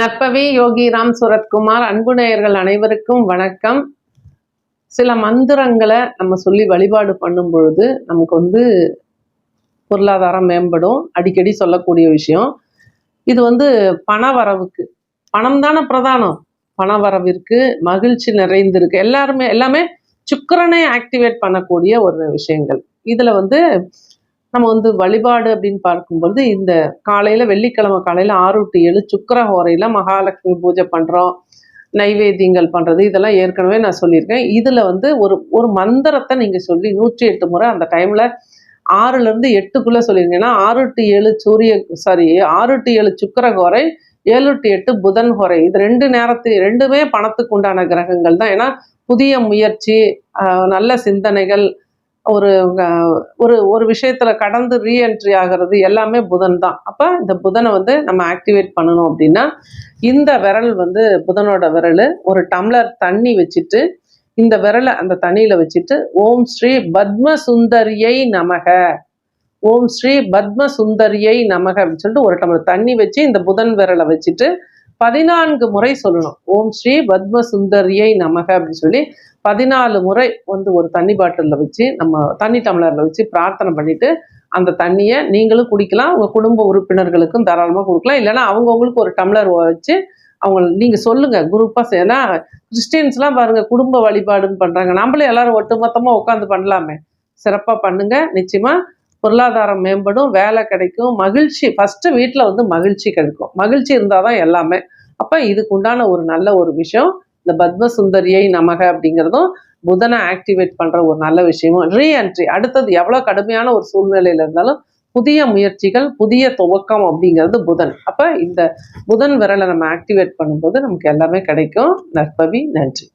நற்பவி யோகி ராம் சுரத்குமார் அன்பு நேயர்கள் அனைவருக்கும் வணக்கம். சில மந்திரங்களை நம்ம சொல்லி வழிபாடு பண்ணும் பொழுது நமக்கு வந்து பொருளாதாரம் மேம்படும். அடிக்கடி சொல்லக்கூடிய விஷயம். இது வந்து பண வரவுக்கு பணம் தானே பிரதானம். பண வரவிற்கு மகிழ்ச்சி நிறைந்திருக்கு. எல்லாருமே எல்லாமே சுக்கரனை ஆக்டிவேட் பண்ணக்கூடிய ஒரு விஷயங்கள். இதுல வந்து நம்ம வந்து வழிபாடு அப்படின்னு பார்க்கும்பொழுது இந்த காலையில வெள்ளிக்கிழமை காலையில ஆறு டு ஏழு சுக்கர ஹோரையில மகாலட்சுமி பூஜை பண்றோம். நைவேத்தியங்கள் பண்றது இதெல்லாம் ஏற்கனவே நான் சொல்லியிருக்கேன். இதுல வந்து ஒரு ஒரு மந்திரத்தை நீங்க சொல்லி நூற்றி எட்டு முறை அந்த டைம்ல ஆறுல இருந்து எட்டுக்குள்ள சொல்லிருங்கன்னா ஆறு டு ஏழு சூரிய சாரி ஆறு டு ஏழு சுக்கர ஹோரை ஏழு டு எட்டு புதன் ஹோரை இது ரெண்டு நேரத்து ரெண்டுமே பணத்துக்கு உண்டான கிரகங்கள் தான். ஏன்னா புதிய முயற்சி நல்ல சிந்தனைகள் ஒரு ஒரு ஒரு விஷயத்துல கடந்து ரீஎன்ட்ரி ஆகிறது எல்லாமே புதன் தான். அப்போ இந்த புதனை வந்து நம்ம ஆக்டிவேட் பண்ணணும் அப்படின்னா இந்த விரல் வந்து புதனோட விரல் ஒரு டம்ளர் தண்ணி வச்சுட்டு இந்த விரலை அந்த தண்ணியில் வச்சுட்டு ஓம் ஸ்ரீ பத்ம சுந்தரியை நமக. ஓம் ஸ்ரீ பத்ம சுந்தரியை நமக அப்படின்னு சொல்லிட்டு ஒரு டம்ளர் தண்ணி வச்சு இந்த புதன் விரலை வச்சுட்டு பதினான்கு முறை சொல்லணும். ஓம் ஸ்ரீ பத்ம சுந்தரியை நமக அப்படின்னு சொல்லி பதினாலு முறை வந்து ஒரு தண்ணி பாட்டிலில் வச்சு நம்ம தண்ணி டம்ளரில் வச்சு பிரார்த்தனை பண்ணிட்டு அந்த தண்ணியை நீங்களும் குடிக்கலாம். உங்கள் குடும்ப உறுப்பினர்களுக்கும் தாராளமாக கொடுக்கலாம். இல்லைன்னா அவங்கவுங்களுக்கு ஒரு டம்ளர் வச்சு அவங்க நீங்கள் சொல்லுங்கள் குரூப்பாக ஏன்னா கிறிஸ்டின்ஸ்லாம் பாருங்கள் குடும்ப வழிபாடுன்னு பண்ணுறாங்க நம்மளே எல்லாரும் ஒட்டுமொத்தமாக உட்காந்து பண்ணலாமே. சிறப்பாக பண்ணுங்கள் நிச்சயமாக பொருளாதாரம் மேம்படும் வேலை கிடைக்கும் மகிழ்ச்சி ஃபஸ்ட்டு வீட்டில் வந்து மகிழ்ச்சி கிடைக்கும். மகிழ்ச்சி இருந்தால் தான் எல்லாமே. அப்போ இதுக்கு உண்டான ஒரு நல்ல ஒரு விஷயம் இந்த பத்ம சுந்தரியை நமக அப்படிங்கிறதும் புதனை ஆக்டிவேட் பண்ணுற ஒரு நல்ல விஷயமும் ரீஎன்ட்ரி அடுத்தது எவ்வளோ கடுமையான ஒரு சூழ்நிலையில் இருந்தாலும் புதிய முயற்சிகள் புதிய துவக்கம் அப்படிங்கிறது புதன். அப்போ இந்த புதன் விரலை நம்ம ஆக்டிவேட் பண்ணும்போது நமக்கு எல்லாமே கிடைக்கும். நற்பவி நன்றி.